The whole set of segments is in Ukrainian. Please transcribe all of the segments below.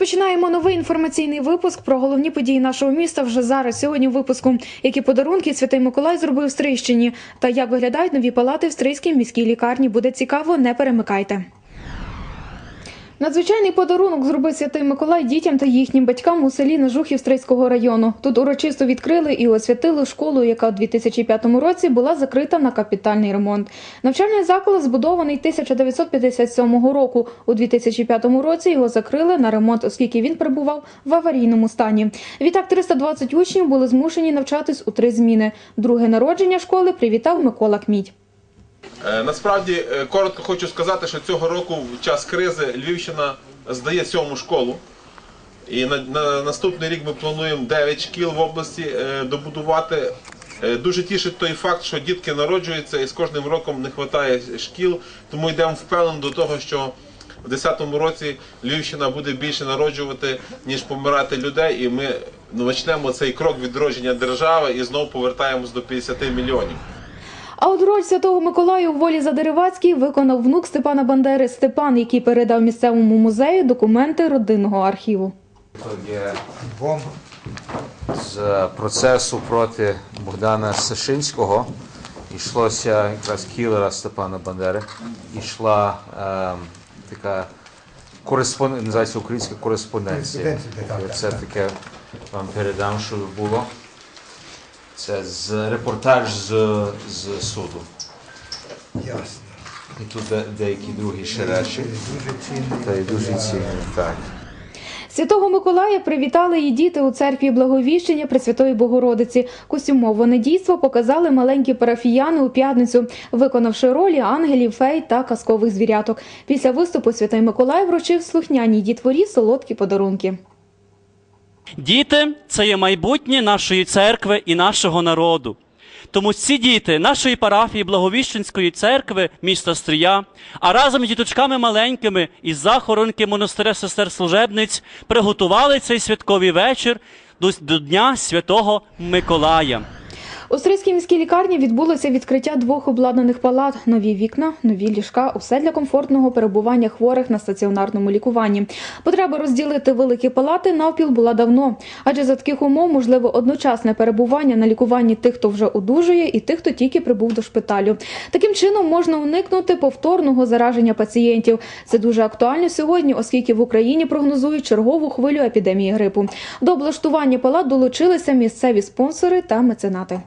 розпочинаємо новий інформаційний випуск про головні події нашого міста вже зараз. Сьогодні в випуску, які подарунки Святий Миколай зробив в Стрийщині та як виглядають нові палати в Стрийській міській лікарні. Буде цікаво, не перемикайте. Надзвичайний подарунок зробив святий Миколай дітям та їхнім батькам у селі Нежухів Стрийського району. Тут урочисто відкрили і освятили школу, яка у 2005 році була закрита на капітальний ремонт. Навчальний заклад збудований 1957 року. У 2005 році його закрили на ремонт, оскільки він перебував в аварійному стані. Відтак 320 учнів були змушені навчатись у три зміни. Друге народження школи привітав Микола Кмідь. Е, Насправді е, коротко хочу сказати, що цього року в час кризи Львівщина здає сьому школу. І на, на наступний рік ми плануємо 9 шкіл в області е, добудувати. Дуже тішить той факт, що дітки народжуються і з кожним роком не вистачає шкіл, тому йдемо впевнено до того, що в 2010 році Львівщина буде більше народжувати, ніж помирати людей, і ми ну, почнемо цей крок відродження держави і знову повертаємось до 50 мільйонів. А от роль святого Миколая у волі Задеревацькій виконав внук Степана Бандери Степан, який передав місцевому музею документи родинного архіву. То є альбом з процесу проти Богдана Сашинського. Йшлося якраз кілера Степана Бандери. Ішла ем, така кореспонденція, називається українська кореспонденція. Це таке вам передам, що було. Це з репортаж з, з суду. Ясно. І тут де- деякі другі ще речі. Дуже цінний. Та й дуже цінні. Так. Святого Миколая привітали і діти у церкві Благовіщення Пресвятої Богородиці. Костюмоване дійство показали маленькі парафіяни у п'ятницю, виконавши ролі ангелів, фей та казкових звіряток. Після виступу Святий Миколай вручив слухняній дітворі солодкі подарунки. Діти це є майбутнє нашої церкви і нашого народу. Тому ці діти нашої парафії Благовіщенської церкви міста Стрія, а разом з діточками маленькими із захоронки монастиря сестер служебниць приготували цей святковий вечір до, Дня Святого Миколая. У Стрийській міській лікарні відбулося відкриття двох обладнаних палат, нові вікна, нові ліжка, усе для комфортного перебування хворих на стаціонарному лікуванні. Потреба розділити великі палати навпіл була давно, адже за таких умов можливо одночасне перебування на лікуванні тих, хто вже одужує, і тих, хто тільки прибув до шпиталю. Таким чином можна уникнути повторного зараження пацієнтів. Це дуже актуально сьогодні, оскільки в Україні прогнозують чергову хвилю епідемії грипу. До облаштування палат долучилися місцеві спонсори та меценати.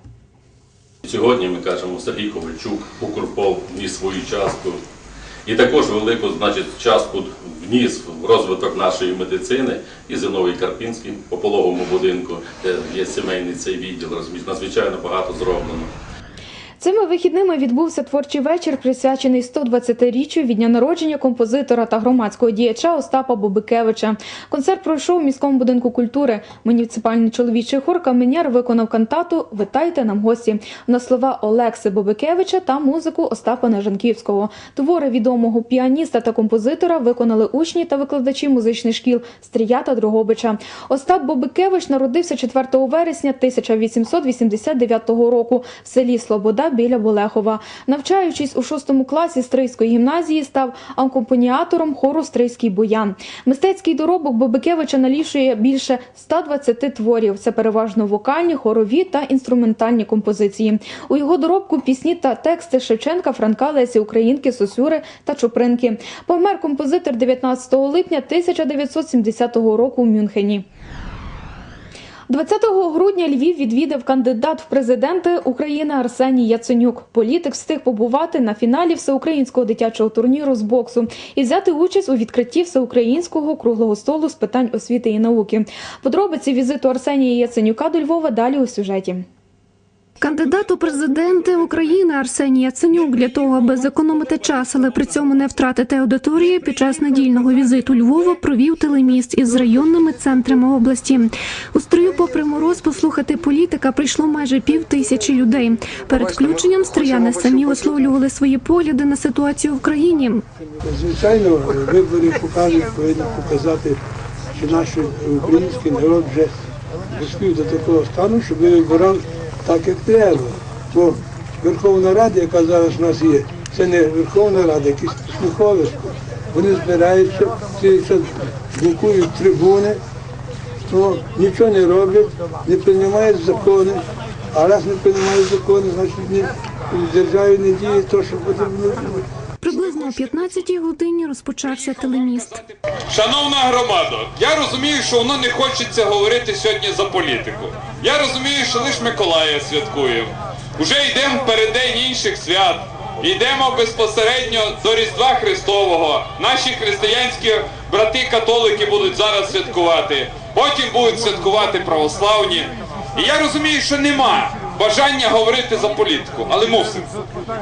Сьогодні ми кажемо, Сергій Ковальчук, Укрпол вніс свою частку. І також велику значить, частку вніс в розвиток нашої медицини і Зиновий Карпінський по пологовому будинку, де є сімейний цей відділ, надзвичайно багато зроблено. Цими вихідними відбувся творчий вечір, присвячений 120-річчю від дня народження композитора та громадського діяча Остапа Бобикевича. Концерт пройшов у міському будинку культури. Муніципальний чоловічий хор Каменяр виконав кантату Витайте нам гості на слова Олекси Бобикевича та музику Остапа Нежанківського. Твори відомого піаніста та композитора виконали учні та викладачі музичних шкіл Стрія та Дрогобича. Остап Бобикевич народився 4 вересня 1889 року в селі Слобода біля Болехова. Навчаючись у 6 класі Стрийської гімназії, став акомпаніатором хору Стрийський боян. Мистецький доробок Бобикевича налічує більше 120 творів. Це переважно вокальні, хорові та інструментальні композиції. У його доробку пісні та тексти Шевченка, Франка, Лесі Українки, Сосюри та Чупринки. Помер композитор 19 липня 1970 року в Мюнхені. 20 грудня Львів відвідав кандидат в президенти України Арсеній Яценюк. Політик встиг побувати на фіналі всеукраїнського дитячого турніру з боксу і взяти участь у відкритті всеукраїнського круглого столу з питань освіти і науки. Подробиці візиту Арсенія Яценюка до Львова далі у сюжеті. Кандидат у президенти України Арсеній Яценюк для того, аби зекономити час, але при цьому не втратити аудиторії, під час недільного візиту Львова провів телеміст із районними центрами області. У строю, попри мороз, послухати політика прийшло майже пів тисячі людей. Перед включенням стріяни самі висловлювали свої погляди на ситуацію в країні. Звичайно, вибори покажуть, повинні показати, що наш український народ вже доспів до такого стану, щоб вибирав так, як треба. Бо Верховна Рада, яка зараз у нас є, це не Верховна Рада, якесь сміховисько. Вони збираються, блокують трибуни, то нічого не роблять, не приймають закони, а раз не приймають закони, значить в державі не діє те, що потрібно. Приблизно о 15-й годині розпочався телеміст. Шановна громада, я розумію, що воно не хочеться говорити сьогодні за політику. Я розумію, що лише Миколая святкуємо. Уже йдемо в переддень інших свят. Йдемо безпосередньо до Різдва Христового. Наші християнські брати-католики будуть зараз святкувати. Потім будуть святкувати православні. І я розумію, що нема бажання говорити за політику, але мусимо.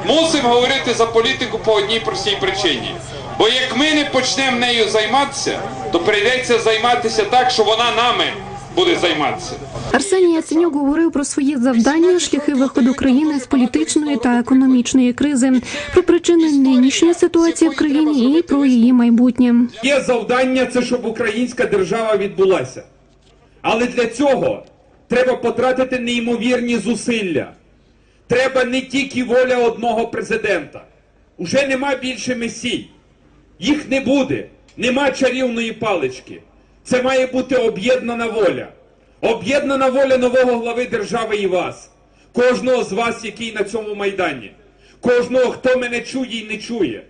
Мусимо говорити за політику по одній простій причині. Бо як ми не почнемо нею займатися, то прийдеться займатися так, що вона нами буде займатися. Арсеній Яценюк говорив про свої завдання, шляхи виходу країни з політичної та економічної кризи, про причини нинішньої ситуації в країні і про її майбутнє. Є завдання це, щоб українська держава відбулася. Але для цього треба потратити неймовірні зусилля. Треба не тільки воля одного президента. Уже нема більше месій. Їх не буде. Нема чарівної палички. Це має бути об'єднана воля. Об'єднана воля нового глави держави і вас. Кожного з вас, який на цьому майдані. Кожного, хто мене чує і не чує.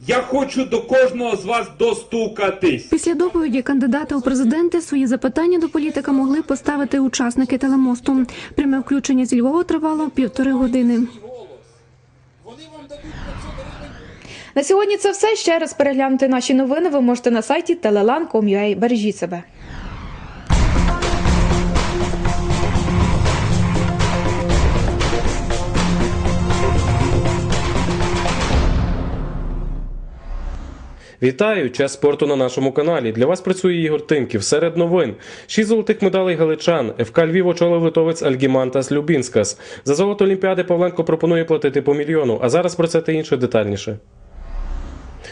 Я хочу до кожного з вас достукатись. Після доповіді кандидата у президенти свої запитання до політика могли поставити учасники телемосту. Пряме включення зі Львова тривало півтори години. На сьогодні це все. Ще раз переглянути наші новини. Ви можете на сайті telelan.com.ua. Бережіть себе. Вітаю! Час спорту на нашому каналі. Для вас працює Ігор Тимків. Серед новин. Шість золотих медалей галичан. ФК Львів очолив литовець Альгімантас Любінскас. За золото Олімпіади Павленко пропонує платити по мільйону. А зараз про це та інше детальніше.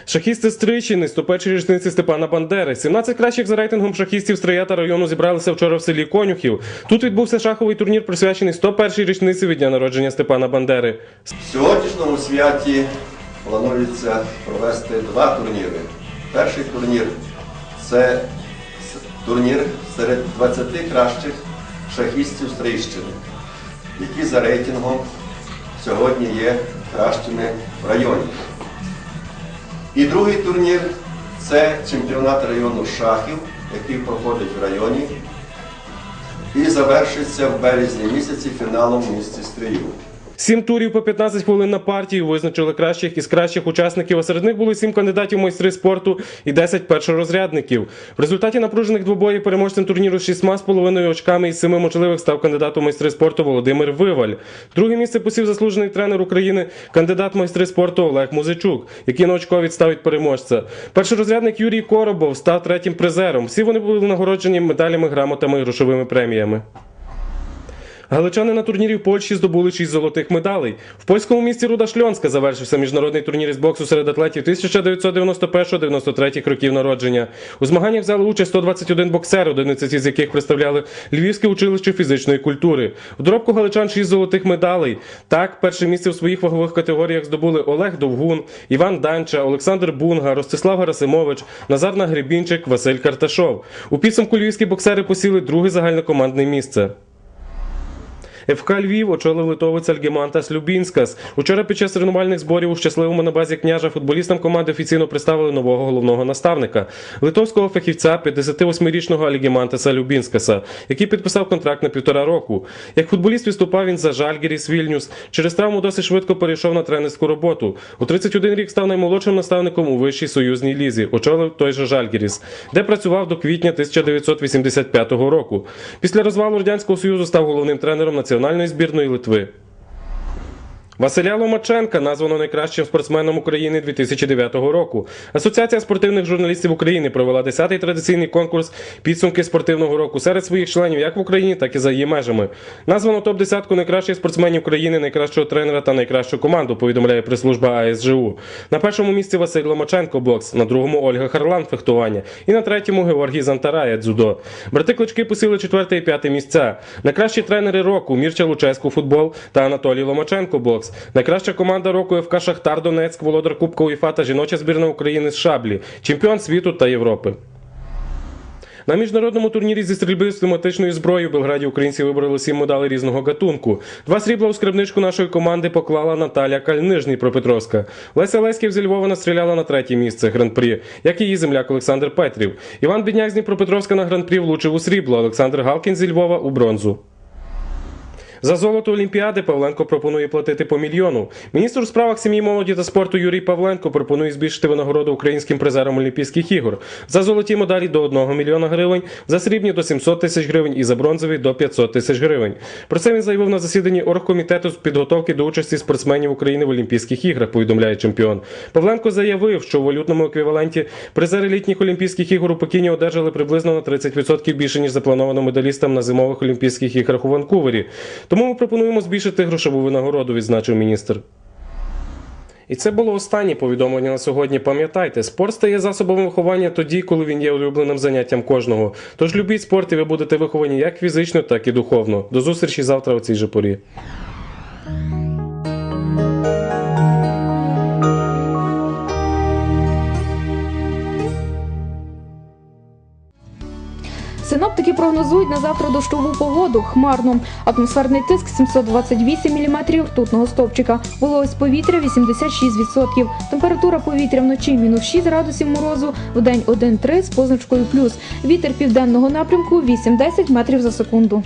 Шахісти з Тричини, 101 річниці Степана Бандери. 17 кращих за рейтингом шахістів Стрията району зібралися вчора в селі Конюхів. Тут відбувся шаховий турнір, присвячений 101 річниці від дня народження Степана Бандери. В сьогоднішньому святі планується провести два турніри. Перший турнір це турнір серед 20 кращих шахістів з Трищини, які за рейтингом сьогодні є кращими в районі. І другий турнір це чемпіонат району шахів, який проходить в районі і завершиться в березні місяці фіналом в місті Стрию. Сім турів по 15 хвилин на партію визначили кращих із кращих учасників, а серед них були сім кандидатів майстри спорту і 10 першорозрядників. В результаті напружених двобоїв переможцем турніру з шістьма з половиною очками із семи можливих став кандидат у майстри спорту Володимир Виваль. Друге місце посів заслужений тренер України, кандидат майстри спорту Олег Музичук, який на очко відставить переможця. Першорозрядник Юрій Коробов став третім призером. Всі вони були нагороджені медалями, грамотами і грошовими преміями. Галичани на турнірі в Польщі здобули 6 золотих медалей. В польському місті Руда Шльонська завершився міжнародний турнір із боксу серед атлетів 1991-93 років народження. У змаганнях взяли участь 121 боксер, 11 із яких представляли Львівське училище фізичної культури. В доробку галичан 6 золотих медалей. Так, перше місце в своїх вагових категоріях здобули Олег Довгун, Іван Данча, Олександр Бунга, Ростислав Гарасимович, Назар Нагребінчик, Василь Карташов. У підсумку львівські боксери посіли друге загальнокомандне місце. ФК Львів очолив литовець Альгемантас Любінскас. Учора під час тренувальних зборів у щасливому на базі княжа футболістам команди офіційно представили нового головного наставника литовського фахівця 58-річного Альгемантаса Любінскаса, який підписав контракт на півтора року. Як футболіст виступав він за Жальгіріс Вільнюс. Через травму досить швидко перейшов на тренерську роботу. У 31 рік став наймолодшим наставником у вищій союзній лізі. Очолив той же Жальгіріс, де працював до квітня 1985 року. Після розвалу радянського союзу став головним тренером національної збірної Литви. Василя Ломаченка названо найкращим спортсменом України 2009 року. Асоціація спортивних журналістів України провела 10-й традиційний конкурс підсумки спортивного року серед своїх членів як в Україні, так і за її межами. Названо топ-10 найкращих спортсменів країни, найкращого тренера та найкращу команду. Повідомляє прес-служба АСЖУ. На першому місці Василь Ломаченко бокс, на другому Ольга Харлан фехтування і на третьому Георгій Зантарая дзюдо. Брати Клички посіли четверте і п'яте місця. Найкращі тренери року Мірча Луческу футбол та Анатолій Ломаченко бокс. Найкраща команда року ФК Шахтар Донецьк, володар Кубка УЄФА та жіноча збірна України з шаблі, чемпіон світу та Європи. На міжнародному турнірі зі стрільби з тематичною зброєю в Белграді українці вибороли сім медалей різного гатунку. Два срібла у скарбничку нашої команди поклала Наталя Кальниж з Дніпропетровська. Леся Леськів зі Львова настріляла на третє місце гран-прі, як і її земляк Олександр Петрів. Іван Бідняк з Дніпропетровська на гран-прі влучив у срібло, Олександр Галкін зі Львова у бронзу. За золото Олімпіади Павленко пропонує платити по мільйону. Міністр у справах сім'ї, молоді та спорту Юрій Павленко пропонує збільшити винагороду українським призерам Олімпійських ігор. За золоті медалі до 1 мільйона гривень, за срібні до 700 тисяч гривень і за бронзові до 500 тисяч гривень. Про це він заявив на засіданні оргкомітету з підготовки до участі спортсменів України в Олімпійських іграх. Повідомляє чемпіон. Павленко заявив, що у валютному еквіваленті призери літніх Олімпійських ігор у Пекіні одержали приблизно на 30% більше ніж заплановано медалістам на зимових Олімпійських іграх у Ванкувері. Тому ми пропонуємо збільшити грошову винагороду, відзначив міністр. І це було останнє повідомлення на сьогодні. Пам'ятайте, спорт стає засобом виховання тоді, коли він є улюбленим заняттям кожного. Тож любіть спорт, і ви будете виховані як фізично, так і духовно. До зустрічі завтра у цій же порі. Прогнозують на завтра дощову погоду хмарну. Атмосферний тиск 728 мм ртутного стовпчика. Вологість повітря 86%. Температура повітря вночі мінус 6 градусів морозу, в 1-3 з позначкою плюс. Вітер південного напрямку 8-10 метрів за секунду.